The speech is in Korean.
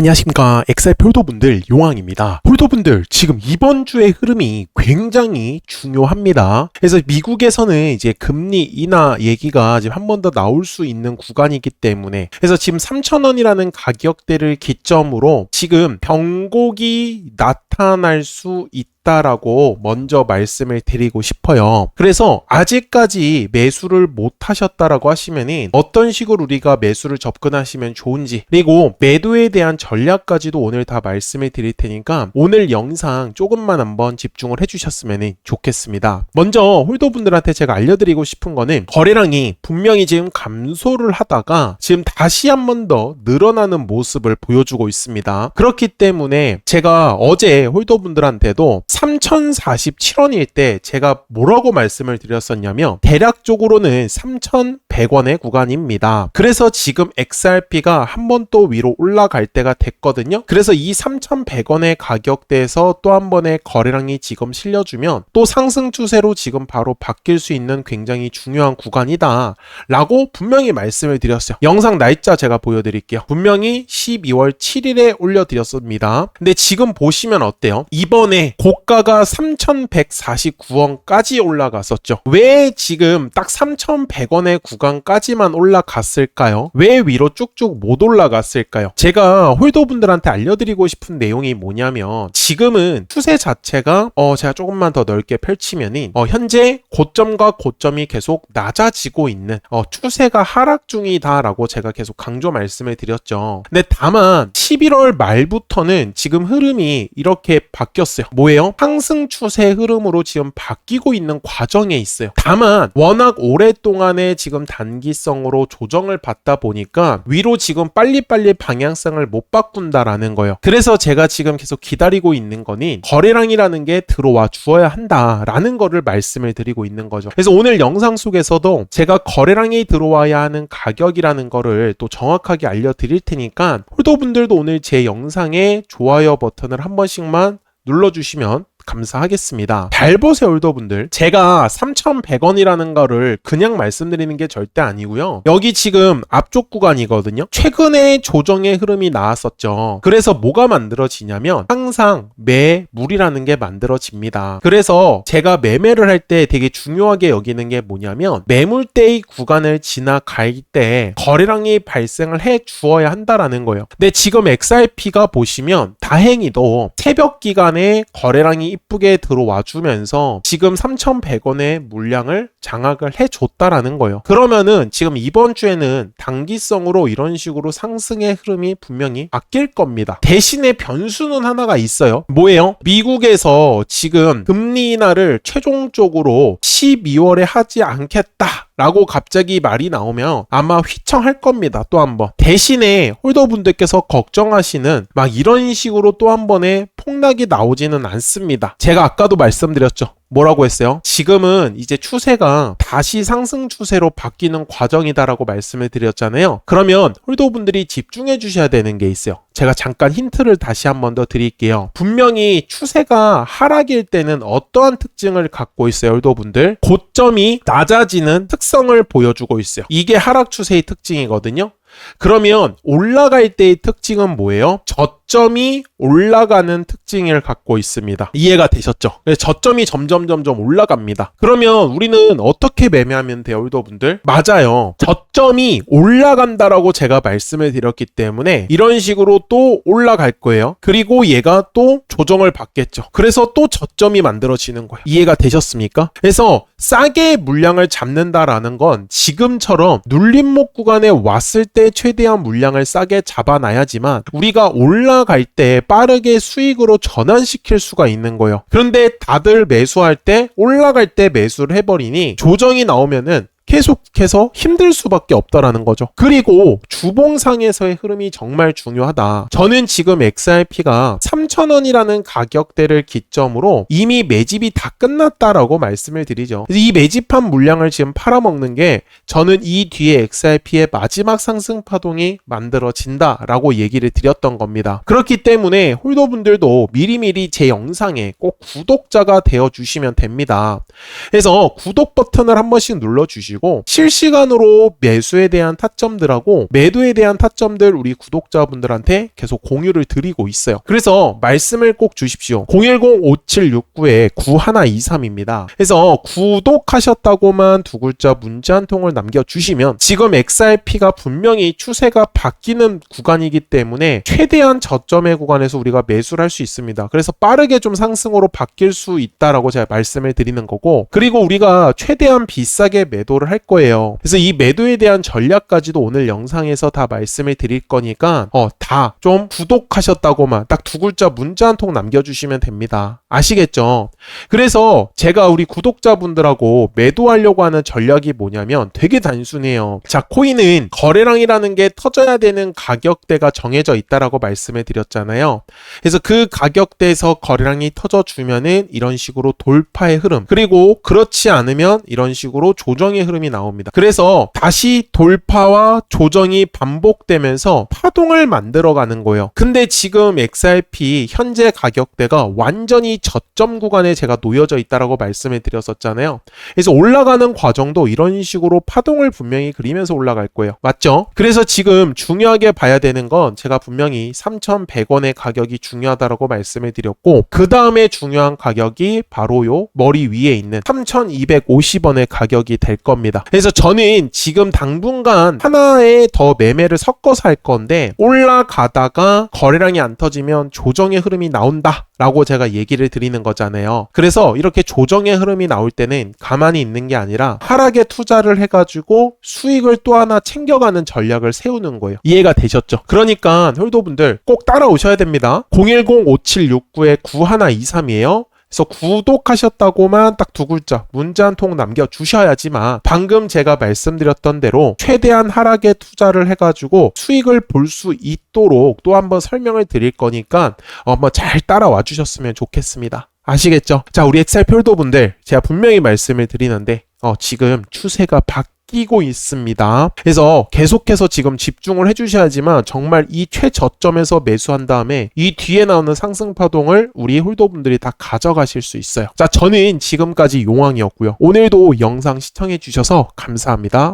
안녕하십니까. 엑셀 폴더분들 용왕입니다. 폴더분들 지금 이번 주의 흐름이 굉장히 중요합니다. 그래서 미국에서는 이제 금리 인하 얘기가 지금 한 번 더 나올 수 있는 구간이기 때문에 그래서 지금 3,000원이라는 가격대를 기점으로 지금 병곡이 나타날 수 있다 라고 먼저 말씀을 드리고 싶어요. 그래서 아직까지 매수를 못 하셨다라고 하시면은 어떤 식으로 우리가 매수를 접근하시면 좋은지 그리고 매도에 대한 전략까지도 오늘 다 말씀을 드릴 테니까 오늘 영상 조금만 한번 집중을 해주셨으면 좋겠습니다. 먼저 홀더분들한테 제가 알려드리고 싶은 거는 거래량이 분명히 지금 감소를 하다가 지금 다시 한 번 더 늘어나는 모습을 보여주고 있습니다. 그렇기 때문에 제가 어제 홀더분들한테도 3,047원일 때 제가 뭐라고 말씀을 드렸었냐면 대략적으로는 3,100원의 구간입니다. 그래서 지금 XRP가 한 번 또 위로 올라갈 때가 됐거든요. 그래서 이 3,100원의 가격대에서 또 한 번의 거래량이 지금 실려주면 또 상승 추세로 지금 바로 바뀔 수 있는 굉장히 중요한 구간이다. 라고 분명히 말씀을 드렸어요. 영상 날짜 제가 보여드릴게요. 분명히 12월 7일에 올려드렸습니다. 근데 지금 보시면 어때요? 이번에 고가가 3,149원까지 올라갔었죠. 왜 지금 딱 3,100원의 구간까지만 올라갔을까요? 왜 위로 쭉쭉 못 올라갔을까요? 제가 홀더분들한테 알려드리고 싶은 내용이 뭐냐면 지금은 추세 자체가 어 제가 조금만 더 넓게 펼치면은 어 현재 고점과 고점이 계속 낮아지고 있는 어 추세가 하락 중이다라고 제가 계속 강조 말씀을 드렸죠. 근데 다만 11월 말부터는 지금 흐름이 이렇게 바뀌었어요. 뭐예요? 상승 추세 흐름으로 지금 바뀌고 있는 과정에 있어요. 다만 워낙 오랫동안에 지금 단기성으로 조정을 받다 보니까 위로 지금 빨리빨리 방향성을 못 바꾼다라는 거예요. 그래서 제가 지금 계속 기다리고 있는 거니 거래량이라는 게 들어와 주어야 한다라는 거를 말씀을 드리고 있는 거죠. 그래서 오늘 영상 속에서도 제가 거래량이 들어와야 하는 가격이라는 거를 또 정확하게 알려드릴 테니까 홀더분들도 오늘 제 영상에 좋아요 버튼을 한 번씩만 눌러주시면 감사하겠습니다. 잘 보세요, 올더분들. 제가 3,100원이라는 거를 그냥 말씀드리는 게 절대 아니고요. 여기 지금 앞쪽 구간이거든요. 최근에 조정의 흐름이 나왔었죠. 그래서 뭐가 만들어지냐면 항상 매물이라는 게 만들어집니다. 그래서 제가 매매를 할 때 되게 중요하게 여기는 게 뭐냐면 매물대의 구간을 지나갈 때 거래량이 발생을 해 주어야 한다라는 거예요. 근데 지금 XRP가 보시면 다행히도 새벽 기간에 거래량이 이쁘게 들어와 주면서 지금 3,100원의 물량을 장악을 해줬다라는 거예요. 그러면은 지금 이번 주에는 단기성으로 이런 식으로 상승의 흐름이 분명히 바뀔 겁니다. 대신에 변수는 하나가 있어요. 뭐예요? 미국에서 지금 금리 인하를 최종적으로 12월에 하지 않겠다. 라고 갑자기 말이 나오면 아마 휘청할 겁니다. 또 한 번. 대신에 홀더분들께서 걱정하시는 막 이런 식으로 또 한 번에 폭락이 나오지는 않습니다. 제가 아까도 말씀드렸죠. 뭐라고 했어요? 지금은 이제 추세가 다시 상승 추세로 바뀌는 과정이다라고 말씀을 드렸잖아요. 그러면 홀더분들이 집중해 주셔야 되는 게 있어요. 제가 잠깐 힌트를 다시 한 번 더 드릴게요. 분명히 추세가 하락일 때는 어떠한 특징을 갖고 있어요, 홀더분들? 고점이 낮아지는 특성을 보여주고 있어요. 이게 하락 추세의 특징이거든요. 그러면 올라갈 때의 특징은 뭐예요? 저 점이 올라가는 특징을 갖고 있습니다. 이해가 되셨죠? 저점이 점점 점점 올라갑니다. 그러면 우리는 어떻게 매매하면 돼요, 올더분들? 맞아요. 저점이 올라간다라고 제가 말씀을 드렸기 때문에 이런 식으로 또 올라갈 거예요. 그리고 얘가 또 조정을 받겠죠. 그래서 또 저점이 만들어지는 거예요. 이해가 되셨습니까? 그래서 싸게 물량을 잡는다라는 건 지금처럼 눌림목 구간에 왔을 때 최대한 물량을 싸게 잡아놔야지만 우리가 올라 갈 때 빠르게 수익으로 전환시킬 수가 있는 거예요. 그런데 다들 매수할 때 올라갈 때 매수를 해버리니 조정이 나오면은 계속해서 힘들 수밖에 없다라는 거죠. 그리고 주봉상에서의 흐름이 정말 중요하다. 저는 지금 XRP가 3,000원이라는 가격대를 기점으로 이미 매집이 다 끝났다라고 말씀을 드리죠. 이 매집한 물량을 지금 팔아먹는 게 저는 이 뒤에 XRP의 마지막 상승 파동이 만들어진다라고 얘기를 드렸던 겁니다. 그렇기 때문에 홀더분들도 미리미리 제 영상에 꼭 구독자가 되어 주시면 됩니다. 그래서 구독 버튼을 한 번씩 눌러 주시고 주시고 실시간으로 매수에 대한 타점들하고 매도에 대한 타점들 우리 구독자분들한테 계속 공유를 드리고 있어요. 그래서 말씀을 꼭 주십시오. 010-5769에 9123입니다. 그래서 구독하셨다고만 두 글자 문자 한 통을 남겨주시면 지금 XRP가 분명히 추세가 바뀌는 구간이기 때문에 최대한 저점의 구간에서 우리가 매수를 할 수 있습니다. 그래서 빠르게 좀 상승으로 바뀔 수 있다라고 제가 말씀을 드리는 거고 그리고 우리가 최대한 비싸게 매도를 할 거예요. 그래서 이 매도에 대한 전략까지도 오늘 영상에서 다 말씀을 드릴 거니까 어, 다 좀 구독하셨다고만 딱 두 글자 문자 한 통 남겨주시면 됩니다. 아시겠죠? 그래서 제가 우리 구독자분들하고 매도하려고 하는 전략이 뭐냐면 되게 단순해요. 자, 코인은 거래량이라는 게 터져야 되는 가격대가 정해져 있다라고 말씀을 드렸잖아요. 그래서 그 가격대에서 거래량이 터져 주면은 이런 식으로 돌파의 흐름, 그리고 그렇지 않으면 이런 식으로 조정의 흐름 이 나옵니다. 그래서 다시 돌파와 조정이 반복되면서 파동을 만들어가는 거예요. 근데 지금 XRP 현재 가격대가 완전히 저점 구간에 제가 놓여져 있다라고 말씀을 드렸었잖아요. 그래서 올라가는 과정도 이런 식으로 파동을 분명히 그리면서 올라갈 거예요. 맞죠? 그래서 지금 중요하게 봐야 되는 건 제가 분명히 3,100원의 가격이 중요하다라고 말씀을 드렸고 그 다음에 중요한 가격이 바로 요 머리 위에 있는 3,250원의 가격이 될 겁니다. 그래서 저는 지금 당분간 하나에 더 매매를 섞어서 할 건데 올라가다가 거래량이 안 터지면 조정의 흐름이 나온다. 라고 제가 얘기를 드리는 거잖아요. 그래서 이렇게 조정의 흐름이 나올 때는 가만히 있는 게 아니라 하락에 투자를 해가지고 수익을 또 하나 챙겨가는 전략을 세우는 거예요. 이해가 되셨죠? 그러니까 홀도분들 꼭 따라오셔야 됩니다. 010-5769-9123이에요. 그래서 구독하셨다고만 딱 두 글자 문자 한 통 남겨 주셔야지만 방금 제가 말씀드렸던 대로 최대한 하락에 투자를 해가지고 수익을 볼 수 있도록 또 한번 설명을 드릴 거니까 어, 한번 잘 따라와 주셨으면 좋겠습니다. 아시겠죠? 자, 우리 엑셀 필도분들 제가 분명히 말씀을 드리는데 어, 지금 추세가 바뀌고 있습니다. 그래서 계속해서 지금 집중을 해주셔야지만 정말 이 최저점에서 매수한 다음에 이 뒤에 나오는 상승 파동을 우리 홀더분들이 다 가져가실 수 있어요. 자, 저는 지금까지 용왕이었고요. 오늘도 영상 시청해 주셔서 감사합니다.